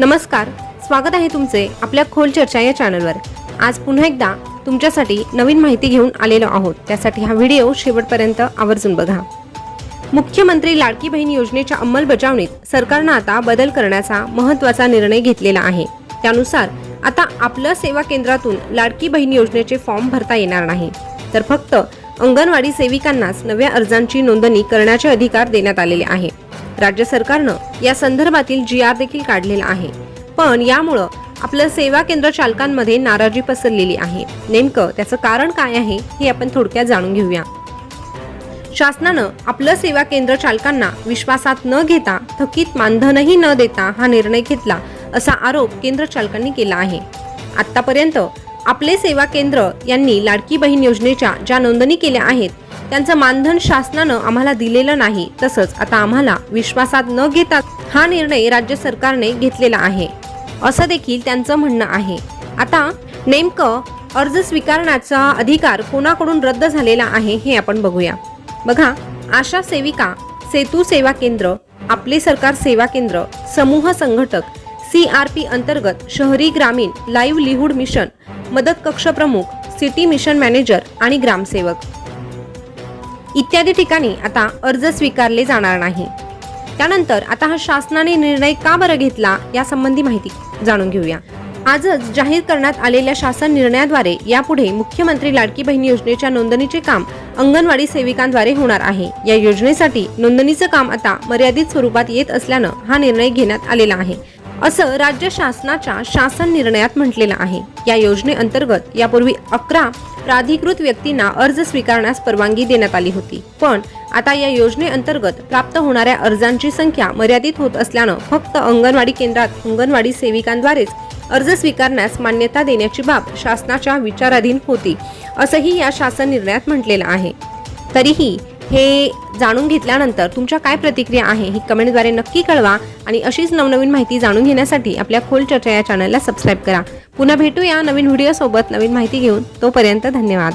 नमस्कार स्वागत आहे तुमचे आपल्या खोल चर्चा या चॅनलवर. आज पुन्हा एकदा तुमच्यासाठी नवीन माहिती घेऊन आलेलो आहोत. त्यासाठी हा व्हिडिओ शेवटपर्यंत आवर्जून बघा. मुख्यमंत्री लाडकी बहीण योजनेच्या अंमलबजावणीत सरकारनं आता बदल करण्याचा महत्त्वाचा निर्णय घेतलेला आहे. त्यानुसार आता आपलं सेवा केंद्रातून लाडकी बहीण योजनेचे फॉर्म भरता येणार नाही. तर फक्त अंगणवाडी सेविकांनाच नव्या अर्जांची नोंदणी करण्याचे अधिकार देण्यात आलेले आहे. राज्य सरकारनं या संदर्भातील जी आर देखील काढलेला आहे. पण यामुळं आपलं सेवा केंद्र चालकांमध्ये नाराजी पसरलेली आहे. नेमकं त्याचं कारण काय आहे हे आपण थोडक्यात जाणून घेऊया. शासनानं आपलं सेवा केंद्र चालकांना विश्वासात न घेता थकीत मानधनही न देता हा निर्णय घेतला असा आरोप केंद्र चालकांनी केला आहे. आतापर्यंत आपले सेवा केंद्र यांनी लाडकी बहीण योजनेच्या ज्या नोंदणी केल्या आहेत त्यांचं मानधन शासनानं आम्हाला दिलेलं नाही. तसंच आता आम्हाला विश्वासात न घेता हा निर्णय राज्य सरकारने घेतलेला आहे. असं देखील त्यांचं म्हणणं आहे. आता नेमकं अर्ज स्वीकारण्याचा अधिकार कोणाकडून रद्द झालेला आहे हे आपण बघूया. बघा आशा सेविका सेतू सेवा केंद्र आपले सरकार सेवा केंद्र समूह संघटक सी आर पी अंतर्गत शहरी ग्रामीण लाईव्हलीहूड मिशन मदत कक्ष प्रमुख सिटी मिशन मॅनेजर आणि ग्रामसेवक. इत्यादी ठिकाणी आता अर्ज स्वीकारले जाणार नाही. त्यानंतर आता हा शासनाने निर्णय का बरं घेतला यासंबंधी माहिती जाणून घेऊया. आजच जाहीर करण्यात आलेल्या शासन निर्णयाद्वारे यापुढे मुख्यमंत्री लाडकी बहीण योजनेच्या नोंदणीचे काम अंगणवाडी सेविकांद्वारे होणार आहे. या योजनेसाठी नोंदणीचं काम आता मर्यादित स्वरूपात येत असल्यानं हा निर्णय घेण्यात आलेला आहे. असं राज्य शासनाच्या शासन निर्णयात म्हटलेलं आहे. या योजनेअंतर्गत यापूर्वी अकरा प्राधिकृत व्यक्तींना अर्ज स्वीकारण्यास परवानगी देण्यात आली होती. पण आता या योजनेअंतर्गत प्राप्त होणाऱ्या अर्जांची संख्या मर्यादित होत असल्यानं फक्त अंगणवाडी केंद्रात अंगणवाडी सेविकांद्वारेच अर्ज स्वीकारण्यास मान्यता देण्याची बाब शासनाच्या विचाराधीन होती असंही या शासन निर्णयात म्हटलेलं आहे. तरीही हे जाणून घेतल्यानंतर तुमच्या काय प्रतिक्रिया आहे ही कमेंटद्वारे नक्की कळवा आणि अशीच नवनवीन माहिती जाणून घेण्यासाठी आपल्या खोल चर्चा या चॅनलला सबस्क्राईब करा. पुन्हा भेटूया नवीन व्हिडिओसोबत नवीन माहिती घेऊन. तोपर्यंत धन्यवाद.